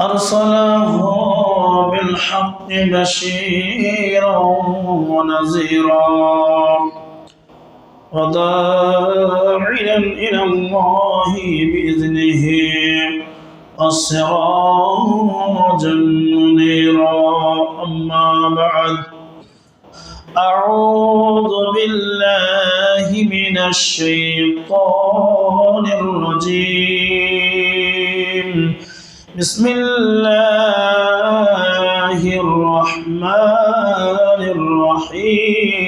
ارسله بالحق بشيرا ونذيرا وداعيا إلى الله بإذنه والسراجا منيرا أما بعد أعوذ بالله من الشيطان الرجيم. بسم الله الرحمن الرحيم.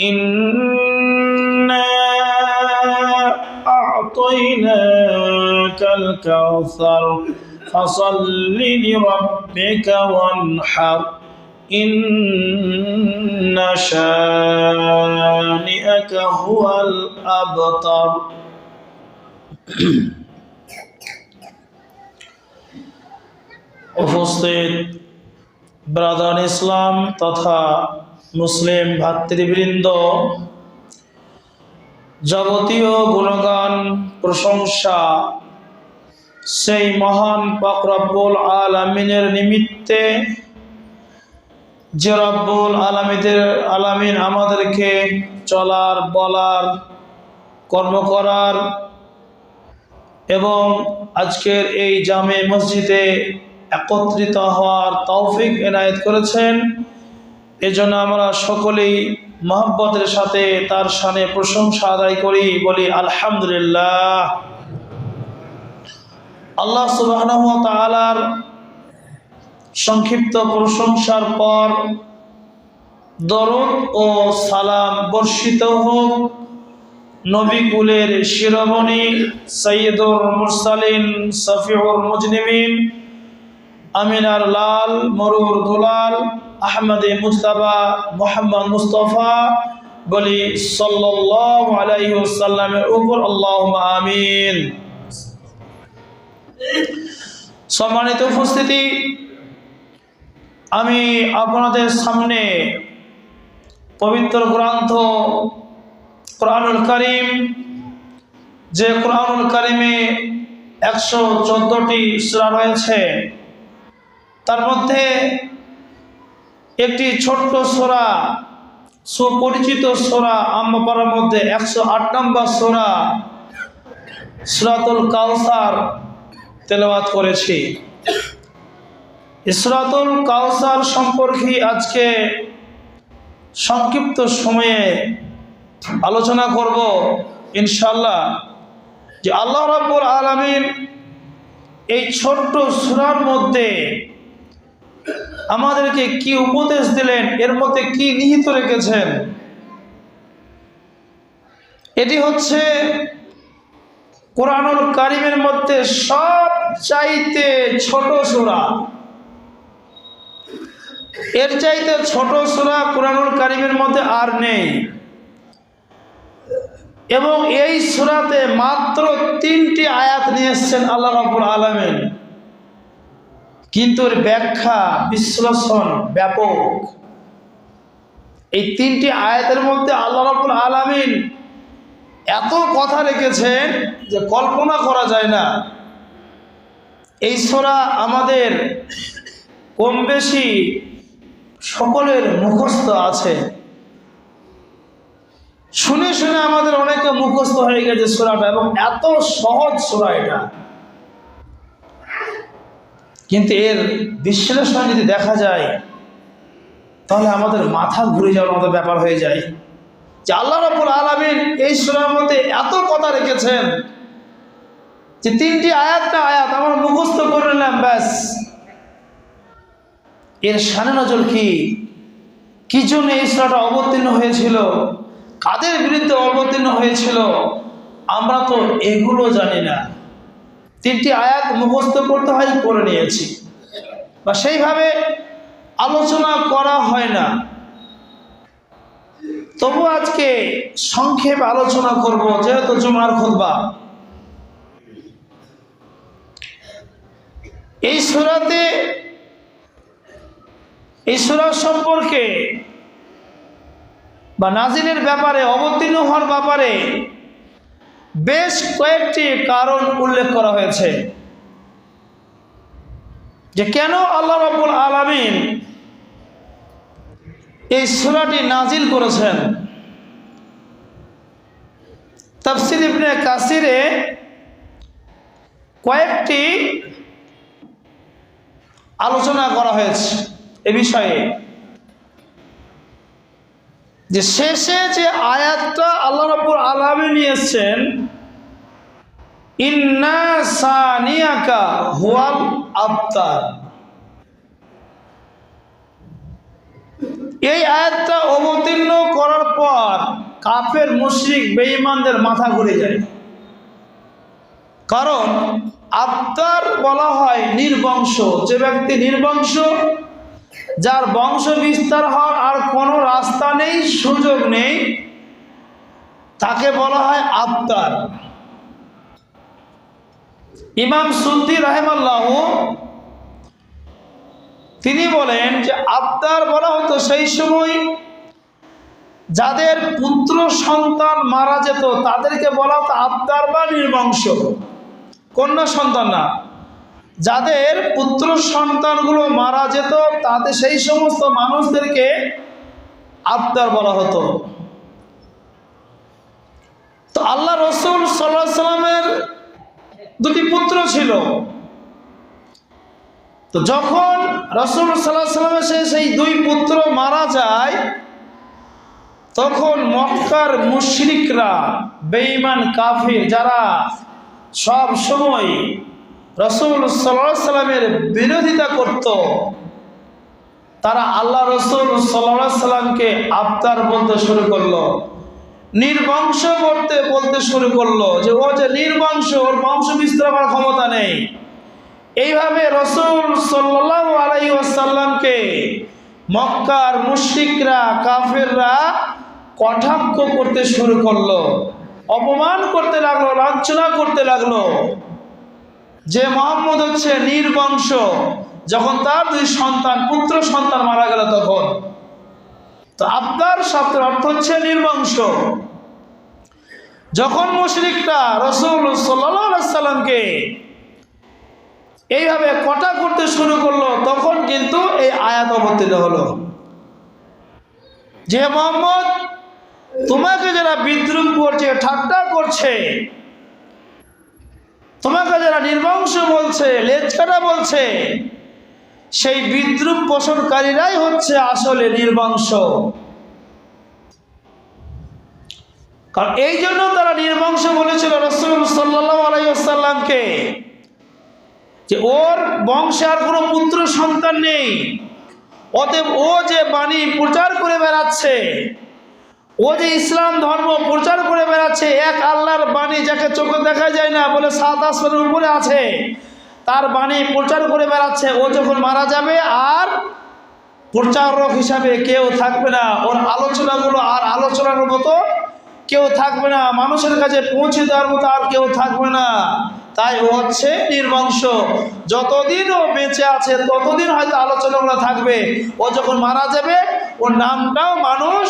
إنا أعطيناك الكوثر فصل لربك وانحر. إن شانئك هو الأبتر. উপস্থিত ব্রাদার ইসলাম তথা মুসলিম ভাতৃবৃন্দ, যাবতীয় গুণগান, প্রশংসা সেই মহান পাক রব্বুল আলমিনের নিমিত্তে যে রব্বুল আলমীদের, আলামিন আমাদেরকে চলার, বলার, কর্ম করার এবং আজকের এই জামে মসজিদে একত্রিত হওয়ার তৌফিক এনায়েত করেছেন। এজন্য আমরা সকলেই মহব্বতের সাথে তার সানে প্রশংসা আদায় করি, বলি আলহামদুলিল্লাহ। আল্লাহ সুবাহ সংক্ষিপ্ত প্রশংসার পর দরদ ও সালাম বর্ষিত হোক। নবীকুলের শিরোমণি সৈয়দুর মুরসালিন সফিউর মুজনিমিন, আমিনার লাল, মরুর দুলাল, আহমদে মুজতাবা মোহাম্মদ মুস্তফা বলি ওয়াসাল্লামের উপর আল্লাহ আমিন। সম্মানিত উপস্থিতি, আমি আপনাদের সামনে পবিত্র গ্রন্থ কোরআনুল করিম, যে কোরআনুল করিমে একশো চোদ্দোটি সুরা রয়েছে, তার মধ্যে একটি ছোট্ট সোরা, সুপরিচিত সোরা আম্মাপাড়ার মধ্যে একশো আট নম্বর সোরা সুরাতুল কাউসার তেলাওয়াত করেছি। ইসরাতুল কাউসার সম্পর্কে আজকে সংক্ষিপ্ত সময়ে আলোচনা করব ইনশাল্লাহ যে আল্লাহ রাব্বুল আলমিন এই ছোট্ট সুরার মধ্যে আমাদেরকে কি উপদেশ দিলেন, এর মধ্যে কি নিহিত রেখেছেন? এটি হচ্ছে কোরআনুল কারিমের মধ্যে সব চাইতে ছোট সুরা। এর চাইতে ছোট সুরা কোরআনুল কারিমের মধ্যে আর নেই। এবং এই সুরাতে মাত্র তিনটি আয়াত নিয়ে এসছেন আল্লাহ রাবুল আলমেন। কিন্তু ব্যাখ্যা, বিশ্লেষণ ব্যাপক। এই তিনটি আয়াতের মধ্যে আল্লাহ রাবুল আলমিন এত কথা রেখেছেন যে কল্পনা করা যায় না। এই সোরা আমাদের কম বেশি সকলের মুখস্থ আছে। শুনে শুনে আমাদের অনেকে মুখস্থ হয়ে গেছে সোরাটা এবং এত সহজ সোরা এটা। কিন্তু এর বিশ্লেষণ যদি দেখা যায়, তাহলে আমাদের মাথা ঘুরে যাওয়ার মতো ব্যাপার হয়ে যায়। যে আল্লাহ রাবুল আলমিন এই সোনার মধ্যে এত কথা রেখেছেন যে তিনটি আয়াত না আয়াত আমার মুখস্থ করে নিলাম, ব্যাস। এর সানে নজর কি? কি জন্য এই সুরাটা অবতীর্ণ হয়েছিল? কাদের বিরুদ্ধে অবতীর্ণ হয়েছিল, আমরা তো এগুলো জানি না। তিনটি আয়াত মুখস্থ করতে হয় করে নিয়েছি। বা সেইভাবে আলোচনা করা হয় না। তবু আজকে সংক্ষেপ আলোচনা করব, যেহেতু জুমার খুতবা। এই সুরাতে, এই সুরা সম্পর্কে বা নাজিলের ব্যাপারে, অবতীর্ণ হওয়ার ব্যাপারে বেশ কয়েকটি কারণ উল্লেখ করা হয়েছে। যে কেন আল্লাহ রব্বুল আলামিন এই সুরাটি নাজিল করেছেন? তাফসির ইবনে কাসিরে কয়েকটি আলোচনা করা হয়েছে এ বিষয়ে। যে শেষে যে আয়াতটা আল্লাহ রব্বুল আলামিন নিয়েছেন, ইন্না সানিয়াকা হুয়াল আবতার। এই আয়াতটা অবতীর্ণ করার পর কাফের, মুশরিক, বেঈমানদের মাথা ঘুরে যায়। কারণ আবতার বলা হয় নির্বংশ। যে ব্যক্তি নির্বংশ যার বংশ বিস্তার হওয়ার আর কোনো রাস্তা নেই, সুযোগ নেই, তাকে বলা হয় আবতার ইমাম সুদ্দি রাহেমাল্লাহ, তিনি বলেন যে আবতার বলা হতো সেই সময় যাদের পুত্র সন্তান মারা যেত, তাদেরকে বলা হতো আবতার বা নির্বংশ কন্যা সন্তান না যাদের পুত্র সন্তানগুলো মারা যেত, তাতে সেই সমস্ত মানুষদেরকে আবতার বলা হতো। তো আল্লাহ রসুল সাল্লাহ সাল্লামের দুটি পুত্র ছিল। তো যখন রসুল সাল্লাহ সাল্লামের সে সেই দুই পুত্র মারা যায়, তখন মক্কার মুশরিকরা, বেঈমান, কাফির যারা সব সময় রসুল সাল্লামের বিরোধিতা করত। তারা আল্লাহ রসুল সাল্লামকে আবতার বলতে শুরু করল। নির্বংশ করতে বলতে শুরু করল যে, ও যে নির্বংশ ওর বংশ বিস্তার করার ক্ষমতা নেই। এইভাবে রসুল সাল্লাহ আলাই আসাল্লামকে মক্কার মুশিকরা কাফেররা কটাক্ষ করতে শুরু করল। অপমান করতে লাগল, লাঞ্ছনা করতে লাগল। যে মোহাম্মদ হচ্ছে নির্বংশ, যখন তার দুই সন্তান পুত্র সন্তান মারা গেল তখন। তো আবদার শব্দের অর্থ হচ্ছে নির্বংশ। যখন মুশরিকরা রসুল সাল্লামকে এইভাবে কটা করতে শুরু করল, তখন কিন্তু এই আয়াত অবতীর্ণ হলো। যে মোহাম্মদ তোমাকে যারা বিদ্রুপ করছে, ঠাট্টা করছে তোমাকে যারা নির্বংশ বলছে লেজকাটা বলছে, সেই বিদ্রুপ পোষণকারীরাই হচ্ছে আসলে নির্বংশ কারণ এই জন্য তারা নির্বংশ বলেছিল রসুল সাল্লাহ যে ওর বংশে আর কোনো পুত্র সন্তান নেই, অতএব ও যে বাণী প্রচার করে বেড়াচ্ছে ও যে ইসলাম ধর্ম প্রচার করে বেড়াচ্ছে, এক আল্লাহর বাণী যাকে চোখে দেখা যায় না বলে সাত আসমানের উপরে আছে, তার বাণী প্রচার করে বেড়াচ্ছে, ও যখন মারা যাবে আর প্রচারক হিসাবে কেউ থাকবে না, ওর আলোচনাগুলো আর আলোচনার মতো কেউ থাকবে না, মানুষের কাছে পৌঁছে দেওয়ার মতো আর কেউ থাকবে না। তাই ও হচ্ছে নির্বংশ যতদিন ও বেঁচে আছে, ততদিন হয়তো আলোচনাগুলো থাকবে। ও যখন মারা যাবে, ওর নামটাও মানুষ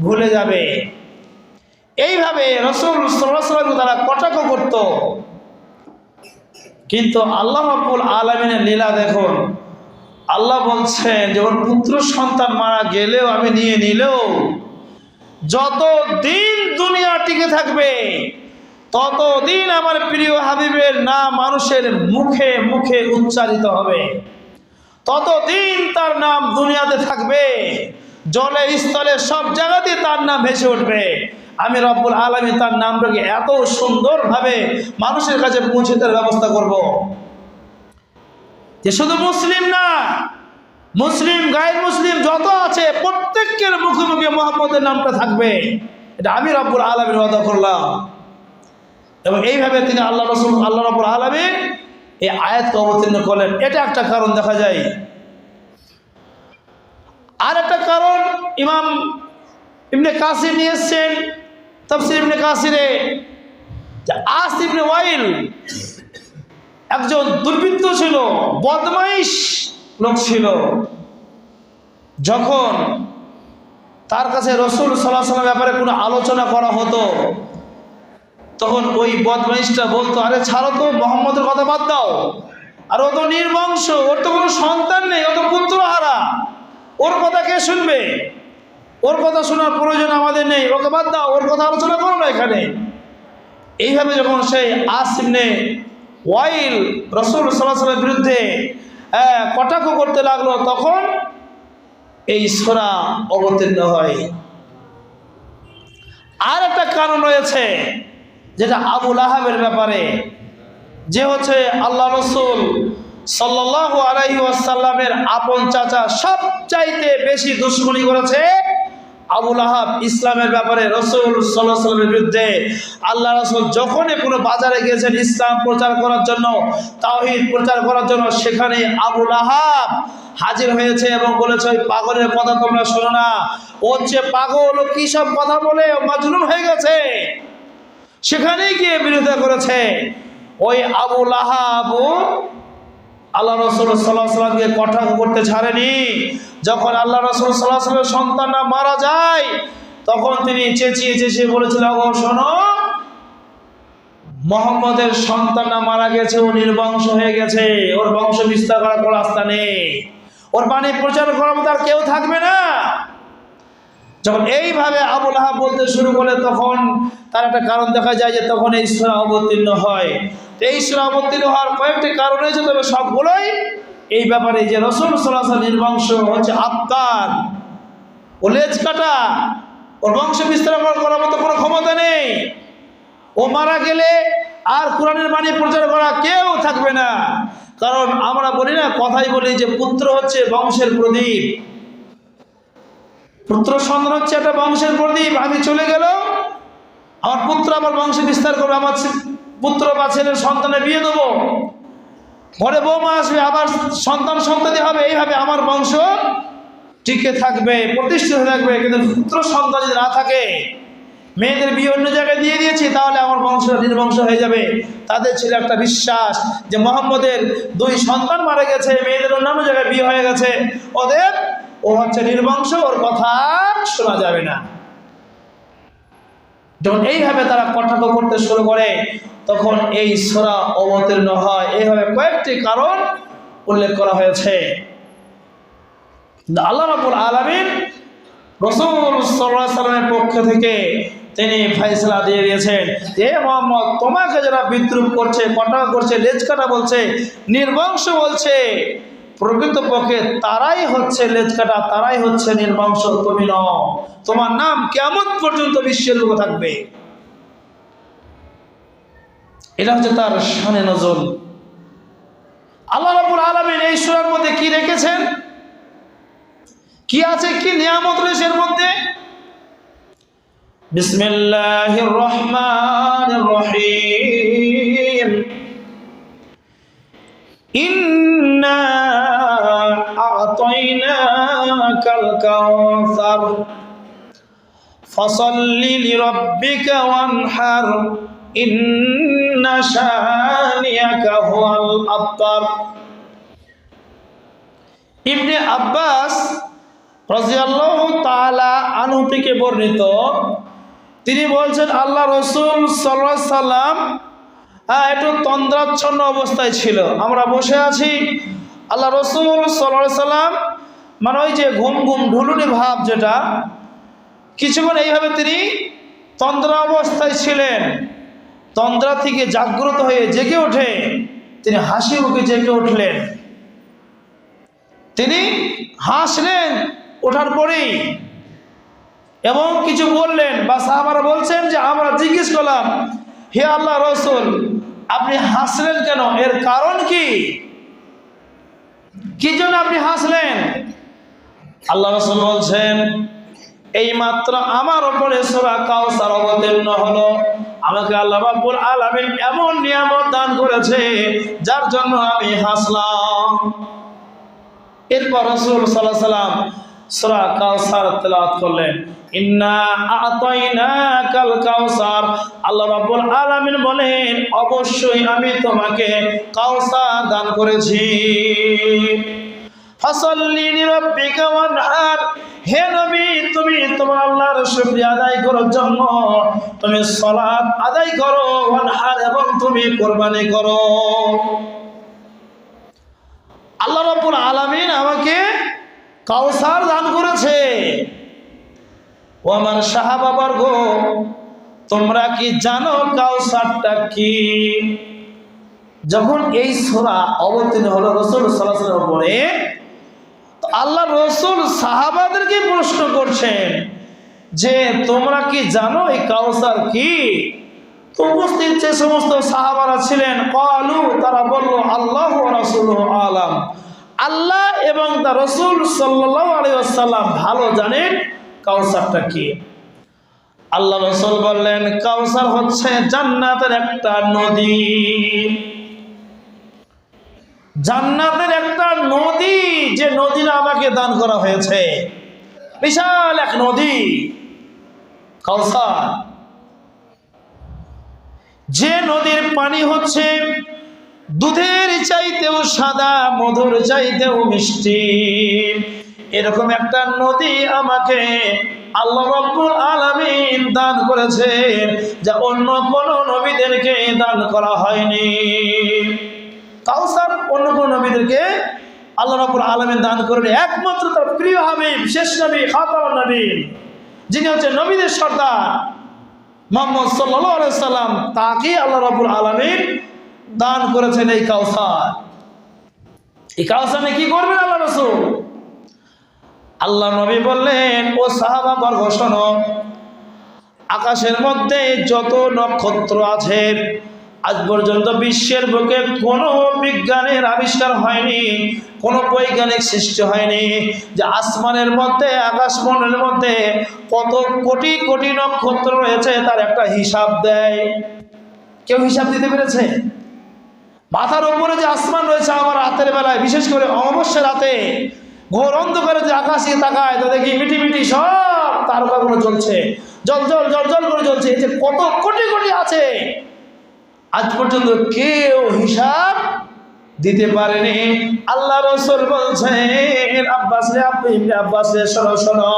ভুলে যাবে। এইভাবে রসুল সাল্লাম তারা কটাক্ষ করত। কিন্তু আল্লাহ রব্বুল আলমিনের লীলা দেখুন। আল্লাহ বলছেন যে, ওর পুত্র সন্তান মারা গেলেও আমি নিয়ে নিলেও যত দিন দুনিয়া টিকে থাকবে, ততদিন আমার প্রিয় হাবিবের না মানুষের মুখে মুখে উচ্চারিত হবে। ততদিন তার নাম দুনিয়াতে থাকবে। জলে, স্থলে, সব জায়গাতে তার নাম ভেসে উঠবে। আমি রব্বুল আলমী তার নামটাকে এত সুন্দরভাবে মানুষের কাছে পৌঁছে দেওয়ার ব্যবস্থা করব। যে শুধু মুসলিম না, মুসলিম গায়ের মুসলিম যত আছে, প্রত্যেকের মুখে মুখে মোহাম্মদের নামটা থাকবে। এটা আমি রব্বুল আলমীর ওয়াদা করলাম। এবং এইভাবে তিনি আল্লাহ রসুল, আল্লাহ রবুল আলমী এই আয়াতকে অবতীর্ণ করলেন। এটা একটা কারণ দেখা যায় আর একটা কারণ ইমাম ইবনে কাসির নিয়ে এসছেন তফসির ইবনে কাসিরে। আস ইবনে ওয়াইল একজন দুর্বৃত্ত ছিল, বদমাইশ লোক ছিল। যখন তার কাছে রসুল সাল্লাহ ব্যাপারে কোনো আলোচনা করা হতো, তখন ওই বদমাইশটা বলতো, আরে ছাড়ো তো, মোহাম্মদের কথা বাদ দাও। আর ও তো নির্বংশ, ওর তো কোনো সন্তান নেই, ও তো পুত্র হারা ওর কথা কে শুনবে? ওর কথা শোনার প্রয়োজন আমাদের নেই। ওকে বাদ দাও, ওর কথা আলোচনা করো না এখানে। এইভাবে যখন সেই আসিমনে ওয়াইল রসুল সাল্লাহামের বিরুদ্ধে কটাক্ষ করতে লাগল, তখন এই সোরা অবতীর্ণ হয়। আর একটা কারণ রয়েছে, যেটা আবুল আহাবের ব্যাপারে, যে হচ্ছে আল্লাহ রসুল সাল্লাহ আলাইহি ওয়াসাল্লামের আপন চাচা সবচাইতে বেশি দুশ্মনী করেছে আবুল আহাব ইসলামের ব্যাপারে রসুল সাল্লাহ সাল্লামের বিরুদ্ধে আল্লাহ রসুল যখনই কোনো বাজারে গিয়েছেন ইসলাম প্রচার করার জন্য, তাওহিদ প্রচার করার জন্য, সেখানে আবুল আহাব হাজির হয়েছে এবং বলেছে, ওই পাগলের কথা তোমরা শোনো না। হচ্ছে পাগল। ও কী সব কথা বলে? মাজলুম হয়ে গেছে। সেখানেই গিয়ে বিরোধিতা করেছে। ওই আবুল আহাব আল্লাহ রসুল সাল্লাহ সাল্লামকে কটাক্ষ করতে ছাড়েনি। যখন আল্লাহ রসুল সাল্লাহ সন্তানরা মারা যায়, তখন তিনি চেঁচিয়ে চেঁচিয়ে বলেছিল ও শোনো, মোহাম্মদের সন্তানরা মারা গেছে, ও নির্বংশ হয়ে গেছে, ওর বংশ বিস্তার করার কোনো রাস্তা নেই, ওর বাণী প্রচার করার মতো আর কেউ থাকবে না। যখন এইভাবে আবুল আহাব বলতে শুরু করে তখন তার একটা কারণ দেখা যায় যে তখন এই সুরা অবতীর্ণ হয়। এই সুরা অবতীর্ণ হওয়ার কয়েকটি কারণ রয়েছে, তবে সবগুলোই এই ব্যাপারে যে রসুল সাল্লাহ নির্বংশ হচ্ছে আত্মার ও লেজ কাটা, ওর বংশ বিস্তার করার মতো কোনো ক্ষমতা নেই। ও মারা গেলে আর কোরআনের বাণী প্রচার করা কেউ থাকবে না। কারণ আমরা বলি না, কথাই বলি যে পুত্র হচ্ছে বংশের প্রদীপ। পুত্র সন্তান হচ্ছে একটা বংশের প্রদীপ। আমি চলে গেল আমার পুত্র আবার বংশ বিস্তার করবে, আমার পুত্র বা ছেলের সন্তানে বিয়ে দেবো। ঘরে বৌমা আসবে, আবার সন্তান সন্ততি হবে, এইভাবে আমার বংশ টিকে থাকবে, প্রতিষ্ঠিত থাকবে, কিন্তু পুত্র সন্তান যদি না থাকে, মেয়েদের বিয়ে অন্য জায়গায় দিয়ে দিয়েছি, তাহলে আমার বংশ নির্বংশ হয়ে যাবে। তাদের ছিল একটা বিশ্বাস যে মোহাম্মদের দুই সন্তান মারা গেছে, মেয়েদের অন্যান্য জায়গায় বিয়ে হয়ে গেছে, ওদের ও হচ্ছে নির্বংশ, ওর কথা শোনা যাবে না। যখন এইভাবে তারা কটাক্ষ করতে শুরু করে, তখন এই সোরা অবতীর্ণ হয়। এইভাবে কয়েকটি কারণ উল্লেখ করা হয়েছে। আল্লাহ রাবুল আলমিন রসুল সাল্লামের পক্ষ থেকে তিনি ফয়সলা দিয়ে দিয়েছেন এ মোহাম্মদ, তোমাকে যারা বিদ্রুপ করছে কটাক্ষ করছে লেজ কাটা বলছে, নির্বংশ বলছে প্রকৃতপক্ষে তারাই হচ্ছে লেজ কাটা তারাই হচ্ছে নির্বংশ তুমি নও তোমার নাম কেমন পর্যন্ত বিশ্বের লোক থাকবে? এটা হচ্ছে তার শানে নজর। আল্লাহ রাবুল আলমিন এই সুরার মধ্যে কি রেখেছেন? কি আছে, কি নিয়ামত রয়েছে এর মধ্যে? বিসমিল্লাহির রহমানির রহিম। আ'তাইনাকাল কাউসার ফসল্লি লিরাব্বিকা ওয়ানহার ইন্না শানিয়াকা হুয়াল আবতার ইবনে আব্বাস রাজিয়াল্লাহু তাআলা আনহু থেকে বর্ণিত, তিনি বলছেন, আল্লাহ রসুল সাল্লাহ সাল্লাম হ্যাঁ একটু তন্দ্রাচ্ছন্ন অবস্থায় ছিল। আমরা বসে আছি। আল্লাহ রসুল সাল্লাহ সাল্লাম মানে ওই যে ঘুম ঘুম ঢুলুনি ভাব যেটা, কিছুক্ষণ এইভাবে তিনি তন্দ্রা অবস্থায় ছিলেন। তন্দ্রা থেকে জাগ্রত হয়ে জেগে ওঠে তিনি হাসি মুখে জেগে উঠলেন। তিনি হাসলেন ওঠার পরেই এবং কিছু বললেন, বা সাহাবারা বলছেন যে, আমরা জিজ্ঞেস করলাম, হে আল্লাহ রসুল, আপনি হাসলেন কেন? এর কারণ কি? কি জন্য আপনি হাসলেন? আল্লাহ রসুল বলছেন, এই মাত্র আমার ওপরে সোরা কাউসার অবতীর্ণ হলো। আমাকে আল্লাহ রাব্বুল আলামিন এমন নিয়ামত দান করেছে, যার জন্য আমি হাসলাম। এরপর রাসূল আলাইহি সাল্লাম সূরা কাউসার তেলাওয়াত করলেন আলামিন বলেন, অবশ্যই আমি তোমাকে কাউসার দান করেছি। তুমি আদায় করার জন্য তুমি আদায় করো এবং তুমি কোরবানি করো। আল্লাহ আলামিন আমাকে কাউসার দান করেছে। ও আমার সাহাবাবার গো তোমরা কি জানো কাউসারটা কি? যখন এই সোরা অবতীর্ণ হলো, রসুল সাল্লাহ উপরে আল্লাহ রসুল সাহাবাদেরকে প্রশ্ন করছেন যে, তোমরা কি জানো এই কাউসার কি? উপস্থিত যে সমস্ত সাহাবারা ছিলেন, কালু তারা বলল, আল্লাহ রসুল আলাম। আল্লাহ এবং তার রসুল সাল্লাহ আলিয়াল্লাম ভালো জানেন কাউসারটা কি। আল্লাহ রসুল বললেন, কাউসার হচ্ছে জান্নাতের একটা নদী। জান্নাতের একটা নদী যে নদীটা আমাকে দান করা হয়েছে। বিশাল এক নদী। কাউসার। যে নদীর পানি হচ্ছে দুধের চাইতেও সাদা, মধুর চাইতেও মিষ্টি। এরকম একটা নদী আমাকে আল্লাহ রব্বুল আলামিন দান করেছেন, যা অন্য কোন নবীদেরকে দান করা হয়নি। কাউসার অন্য কোন নবীদেরকে আল্লাহ রব্বুল আলামিন দান করেন। একমাত্র তার প্রিয় হাবিব, শেষ নবী খাতাম নবী যিনি হচ্ছে নবীদের সর্দার। মোহাম্মদ সাল্লাহ সাল্লাম তাকে আল্লাহ রব্বুল আলামিন দান করেছেন এই কাউসার। এই কাউসারে কি করবেন আল্লাহ রসুল? আল্লাহ নবী বললেন, ও সাহাবা বর্গ শোনো। আকাশের মধ্যে যত নক্ষত্র আছে আজ পর্যন্ত বিশ্বের বুকে কোনো বিজ্ঞানের আবিষ্কার হয়নি, কোনো বৈজ্ঞানিক সৃষ্টি হয়নি যে আসমানের মধ্যে, আকাশমণ্ডলের মধ্যে কত কোটি কোটি নক্ষত্র রয়েছে তার একটা হিসাব দেয়। কেউ হিসাব দিতে পেরেছে? মাথার উপরে যে আসমান রয়েছে আমার রাতের বেলায়, বিশেষ করে অমাবস্যা রাতে, ঘোর অন্ধকারে যে আকাশে তাকায়, তো দেখি মিটি মিটি সব তারকাগুলো চলছে জল জল জল জল করে চলছে যে কত কোটি কোটি আছে। আজ পর্যন্ত কেউ হিসাব দিতে পারেনি। আল্লাহ রসুল বলছেন, আব্বাস আব্বাস শোনো শোনো,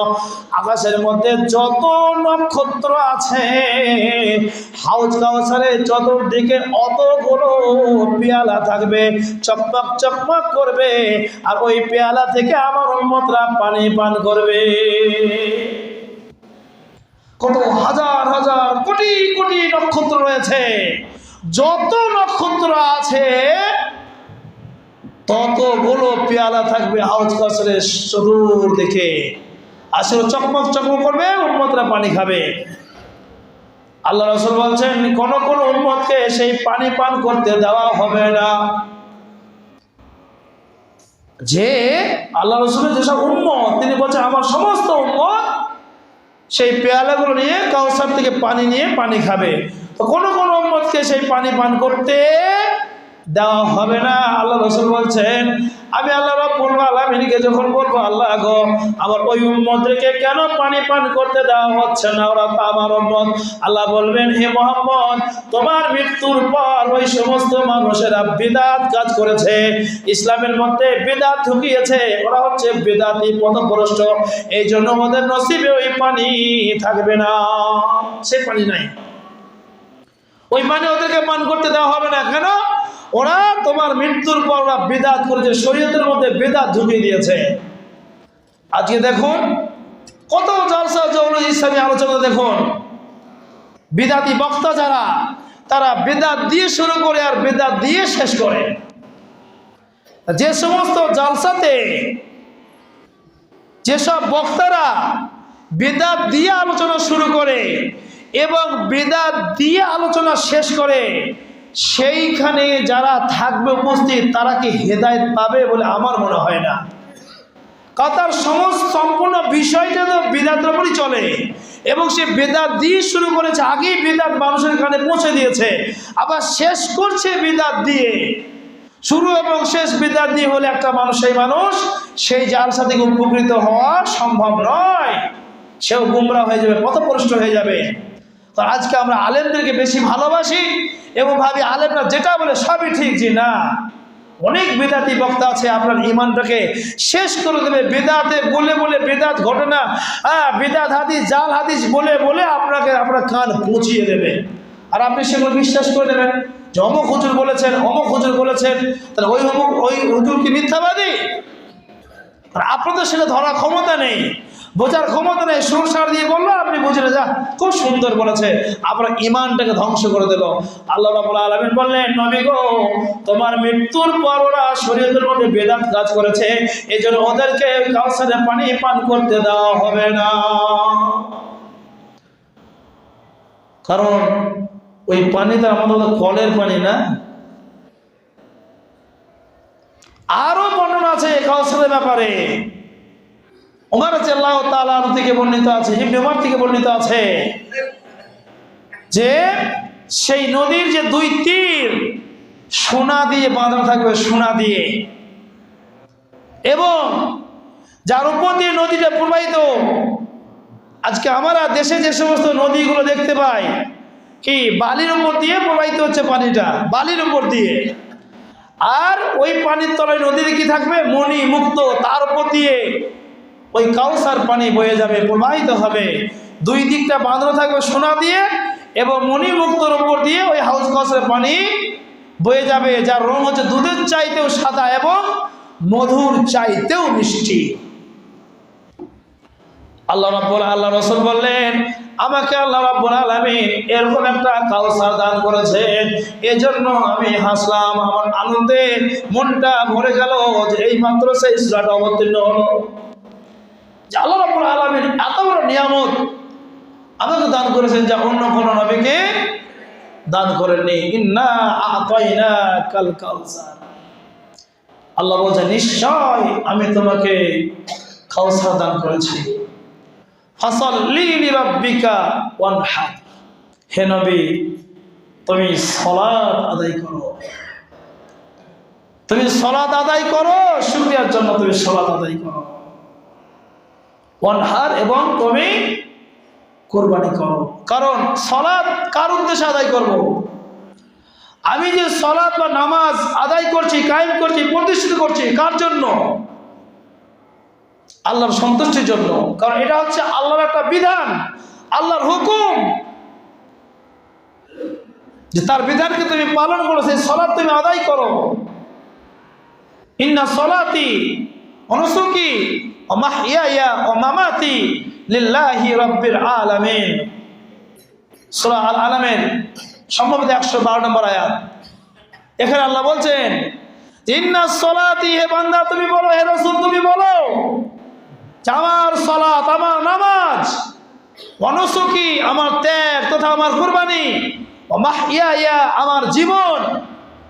আকাশের মধ্যে যত নক্ষত্র আছে, হাউজ কাউসারে চতুর্দিকে অতগুলো পেয়ালা থাকবে চকমক চকমক করবে, আর ওই পেয়ালা থেকে আমার উম্মতরা পানি পান করবে। কত হাজার হাজার কোটি কোটি নক্ষত্র রয়েছে। যত নক্ষত্র আছে, ততগুলো পেয়ালা থাকবে হাউজ কাসরের চতুর্দিকে। আসলে চকমক চকমক করবে উন্মতরা পানি খাবে। আল্লাহ রসুল বলছেন, কোন কোন উন্মতকে সেই পানি পান করতে দেওয়া হবে না। যে আল্লাহ রসুলের যেসব উন্মত তিনি বলছেন, আমার সমস্ত উন্মত সেই পেয়ালাগুলো নিয়ে কাউসার থেকে পানি নিয়ে পানি খাবে। কোনো কোনো উম্মতকে সেই পানি পান করতে দেওয়া হবে না। আল্লাহ রসুল বলছেন, আমি আল্লাহ রব্বুল আলামিনকে যখন বলব, আল্লাহ গো, আমার ওই উম্মতকে কেন পানি পান করতে দেওয়া হচ্ছে না? ওরা তো আমার উম্মত। আল্লাহ বলবেন, হে মোহাম্মদ, তোমার মৃত্যুর পর ওই সমস্ত মানুষেরা বিদাত কাজ করেছে। ইসলামের মধ্যে বিদাত ঢুকিয়েছে। ওরা হচ্ছে বিদাতি, পদভ্রষ্ট। এই জন্য ওদের নসিবে ওই পানি থাকবে না। সে পানি নাই। ওই পানি ওদেরকে পান করতে দেওয়া হবে না। কেন? ওরা তোমার মৃত্যুর পর ওরা বেদাত করেছে, শরীয়তের মধ্যে বেদাত ঢুকিয়ে দিয়েছে। আজকে দেখুন, কত জলসা জৌল ইসলামী আলোচনা দেখুন। বিদাতি বক্তা যারা, তারা বেদাত দিয়ে শুরু করে আর বেদাত দিয়ে শেষ করে। যে সমস্ত জলসাতে যেসব বক্তারা বেদাত দিয়ে আলোচনা শুরু করে এবং বেদাত দিয়ে আলোচনা শেষ করে, সেইখানে যারা থাকবে উপস্থিত, তারা কি হেদায়ত পাবে বলে আমার মনে হয় না। কথার সমস্ত সম্পূর্ণ বিষয়টা তো বিদাতের উপরই চলে। এবং সে বেদাত দিয়ে শুরু করেছে, আগেই বেদাত মানুষের কানে পৌঁছে দিয়েছে। আবার শেষ করছে বেদাত দিয়ে। শুরু এবং শেষ বিদ্যার দিয়ে হলে একটা মানুষ, সেই মানুষ, সেই জালসা থেকে উপকৃত হওয়া সম্ভব নয়, সেও গুমরা হয়ে যাবে পথপ্রষ্ট হয়ে যাবে। তো আজকে আমরা আলেমদেরকে বেশি ভালোবাসি এবং ভাবি আলেমরা যেটা বলে সবই ঠিক। যে না। অনেক বেদাতি বক্তা আছে, আপনার ইমানটাকে শেষ করে দেবে। বেদাতে বলে বলে বেদাত ঘটনা হ্যাঁ বেদাত হাদিস, জাল হাদিস বলে বলে আপনাকে আপনার কান পৌঁছিয়ে দেবে। আর আপনি সেগুলো বিশ্বাস করে নেবেন যে অমুক হুজুর বলেছেন, অমুক হুজুর বলেছেন, তাহলে ওই অমুক, ওই হুজুর কি মিথ্যাবাদী? আর আপনাদের সেটা ধরার ক্ষমতা নেই। বোঝার ক্ষমতা নেই, সংসার দিয়ে বলল, আপনি বুঝলে যা, খুব সুন্দর বলেছে। আপনার ইমানটাকে ধ্বংস করে দিল আল্লাহ রাবুল আলমিন বললেন, নবী গো, তোমার মৃত্যুর পর ওরা শরীরের মধ্যে বেদাত কাজ করেছে। এই জন্য ওদেরকে কাউসারে পানি পান করতে দেওয়া হবে না। কারণ ওই পানিটা আমাদের কলের পানি না? আরও বর্ণনা আছে কাউসারের ব্যাপারে। ওমর আল্লাহ থেকে বর্ণিত আছে, ইবনে ওমার থেকে বর্ণিত আছে যে সেই নদীর যে দুই তীর, সোনা দিয়ে বাঁধানো থাকবে, সোনা দিয়ে। এবং যার উপর দিয়ে নদীটা প্রবাহিত, আজকে আমরা দেশে যে সমস্ত নদীগুলো দেখতে পাই, কি বালির উপর দিয়ে প্রবাহিত হচ্ছে পানিটা, বালির উপর দিয়ে। আর ওই পানির তলায় নদীতে কি থাকবে? মণি মুক্ত তার উপর দিয়ে। ওই কাউসার পানি বয়ে যাবে, প্রবাহিত হবে। দুই দিকটা বাঁধানো থাকবে সোনা দিয়ে এবং মণিমুক্তর উপর দিয়ে ওই হাউস কাউসের পানি বয়ে যাবে, যার রং হচ্ছে দুধের চাইতেও সাদা এবং মধুর চাইতেও মিষ্টি। আল্লাহ রাব্বুল আল্লাহ রসুল বললেন, আমাকে আল্লাহ রাব্বুল আলামিন এরকম একটা কাউসার দান করেছেন। এজন্য আমি হাসলাম, আমার আনন্দে মনটা ভরে গেল এই মাত্র সেই ইসলামটা অবতীর্ণ হলো। নিয়ামত দান করেছেন যা অন্য কোনো দান আল্লাহ বলছে নিশ্চয় আমি তোমাকে কাউসার দান করেছি। হে নবী, তুমি সলাদ আদায় করো। তুমি সলাদ আদায় করো, শুক্রিয়ার জন্য তুমি সলাদ আদায় করো। ওয়ানহার এবং তুমি কোরবানি করো। কারণ সলাৎ কার উদ্দেশ্যে আদায় করব। আমি যে সলাৎ বা নামাজ আদায় করছি, কায়েম করছি, প্রতিষ্ঠিত করছি, কার জন্য? আল্লাহর সন্তুষ্টির জন্য। কারণ এটা হচ্ছে আল্লাহর একটা বিধান, আল্লাহর হুকুম। যে তার বিধানকে তুমি পালন করো, সেই সলাৎ তুমি আদায় করো। ইন্না সলাতি অনুসুকি ও মাহিয়া ও মামাতি লিল্লাহি রব্বির আলামিন। সূরা আল আলামিন, সম্ভবত একশো বারো নম্বর আয়াত। এখানে আল্লাহ বলছেন, ইন্না সলাতি, হে বান্দা, তুমি বলো, হে রসুল, তুমি বলো আমার সলাত আমার নামাজ, অনসুকি, আমার ত্যাগ তথা আমার কুরবানি ও মাহিয়া আমার জীবন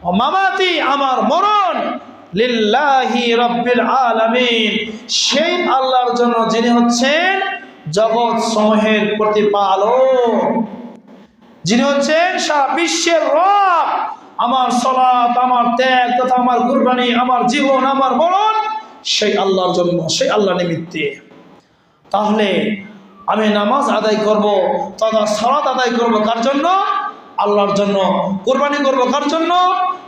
ও মামাতি আমার মরণ লিল্লাহি রব্বিল আলামিন। সেই আল্লাহর জন্য যিনি হচ্ছেন জগৎ সমূহের প্রতিপালক। যিনি হচ্ছেন সারা বিশ্বের রব। আমার সলাত, আমার ত্যাগ তথা আমার কুরবানি, আমার জীবন, আমার মরণ, সেই আল্লাহর জন্য, সেই আল্লাহ নিমিত্তে। তাহলে আমি নামাজ আদায় করব তথা সলাত আদায় করব কার জন্য? আল্লাহর জন্য। কোরবানি করব কার জন্য?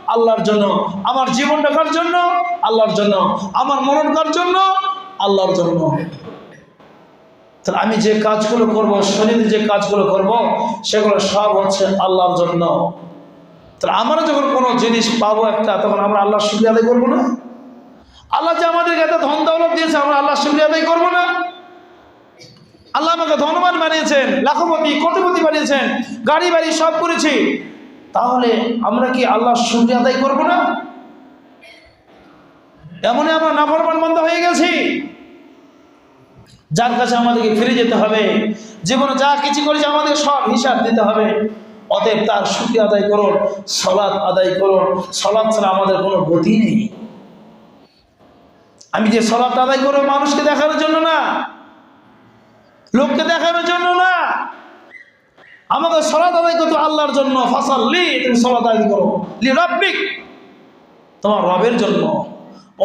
আল্লাহর জন্য। আমার জীবন কার জন্য, আল্লাহর জন্য। আমার মরণ কার জন্য? আল্লাহর জন্য। তাহলে আমি যে কাজগুলো করব, শরীরে যে কাজগুলো করব, সেগুলো সব হচ্ছে আল্লাহর জন্য। তাহলে আমরা যখন কোনো জিনিস পাবো একটা, তখন আমরা আল্লাহর শুক্রিয়া আদায় করব না? আল্লাহ যে আমাদেরকে এত ধন দৌলত দিয়েছে, আমরা আল্লাহ শুক্রিয়া আদায় করব না? আল্লাহ আমাকে ধনবান বানিয়েছেন, লাখপতি, কোটিপতি বানিয়েছেন, গাড়ি বাড়ি সব করেছি। তাহলে আমরা কি আল্লাহ শুক্রিয়া আদায় করব না? এমনই আমরা নাফরমান বন্ধ হয়ে গেছি। যার কাছে আমাদেরকে ফিরে যেতে হবে, জীবনে যা কিছু করেছে আমাদের সব হিসাব দিতে হবে। অতএব তার সুখী আদায় করুন সলাদ আদায় করুন। সলাদ ছাড়া আমাদের কোনো গতি নেই। আমি যে সলাদ আদায় করব মানুষকে দেখানোর জন্য না, লোককে দেখানোর জন্য না। আমাকে সলাত আদায় করতে আল্লাহর জন্য ফসল লি তুমি সলাত আদায় করো। লি রব্বিক তোমার রবের জন্য।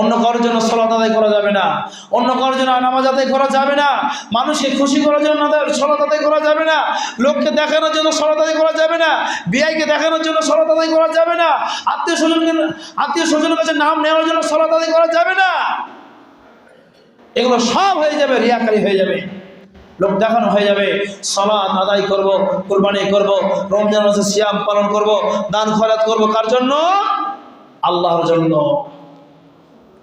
অন্য কারোর জন্য সলাত আদায় করা যাবে না। অন্য কারোর জন্য নামাজ আদায় করা যাবে না। মানুষকে খুশি করার জন্য সলাত আদায় করা যাবে না। লোককে দেখানোর জন্য সলাত আদায় করা যাবে না। বিআইকে দেখানোর জন্য সলাত আদায় করা যাবে না। আত্মীয় স্বজনকে, আত্মীয় স্বজনের কাছে নাম নেওয়ার জন্য সলাত আদায় করা যাবে না। এগুলো সব হয়ে যাবে, রিয়াকারি হয়ে যাবে। লোক দেখানো হয়ে যাবে সলাৎ আদায় করব, কোরবানি করব রমজান মাসে সিয়াম পালন করব, দান খরাত করব, কার জন্য? আল্লাহর জন্য।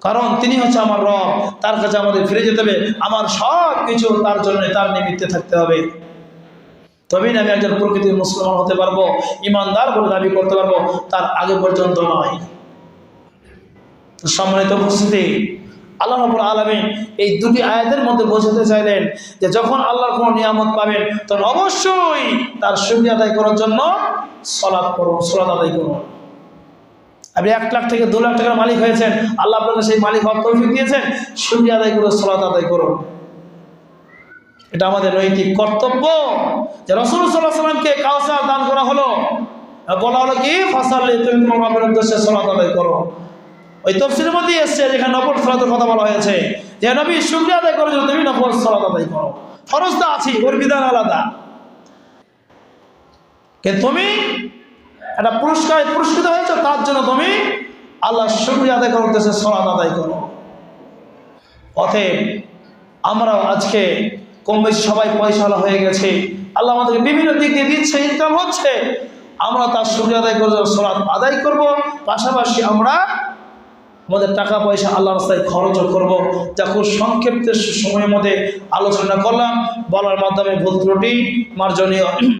কারণ তিনি হচ্ছে আমার রব, তার কাছে আমাদের ফিরে যেতে হবে, আমার সব কিছু তার জন্য, তার নিমিত্তে থাকতে হবে। তবেই না আমি একজন প্রকৃতির মুসলমান হতে পারব, ইমানদার বলে দাবি করতে পারব, তার আগে পর্যন্ত নয়। সম্মানিত উপস্থিতি আল্লাহ রবুল আলমিন এই দুটি আয়াতের মধ্যে বোঝাতে চাইলেন যে যখন আল্লাহর কোনো নিয়ামত পাবেন, তখন অবশ্যই তার সুবিধা আদায় করার জন্য সলাদ করুন সলাদ আদায় করুন। আপনি এক লাখ থেকে দু লাখ টাকার মালিক হয়েছেন, আল্লাহ আপনাকে সেই মালিক হওয়ার তৌফিক দিয়েছেন সুবিধা আদায় করে সলাদ আদায় করুন। এটা আমাদের নৈতিক কর্তব্য যে রসুল সাল্লাহ সাল্লামকে কাউসার দান করা হলো। বলা হলো কি? ফাসাল্লি তুমি তোমার উদ্দেশ্যে সলাত আদায় করো। ওই তফসিলের মধ্যে এসছে যেখানে নফল সলাতের কথা বলা হয়েছে। যে নবী শুক্রিয়া আদায় করার জন্য তুমি নফল সলাত আদায় করো। ফরজ তো আছি ওর বিধান আলাদা। কিন্তু তুমি একটা পুরস্কার, পুরস্কৃত হয়েছে, তার জন্য তুমি আল্লাহ শুক্রিয়া আদায় উদ্দেশ্যে সলাত আদায় করো। অতএব আমরাও আজকে কম বেশি সবাই পয়সাওয়ালা হয়ে গেছে। আল্লাহ আমাদেরকে বিভিন্ন দিক দিয়ে দিচ্ছে, ইনকাম হচ্ছে। আমরা তার সুবিধা আদায় করব সলাৎ আদায় করব। পাশাপাশি আমরা আমাদের টাকা পয়সা আল্লাহ রাস্তায় খরচও করব। যা খুব সংক্ষিপ্ত সময়ের মধ্যে আলোচনা করলাম। বলার মাধ্যমে ভুল ত্রুটি, মার্জনীয়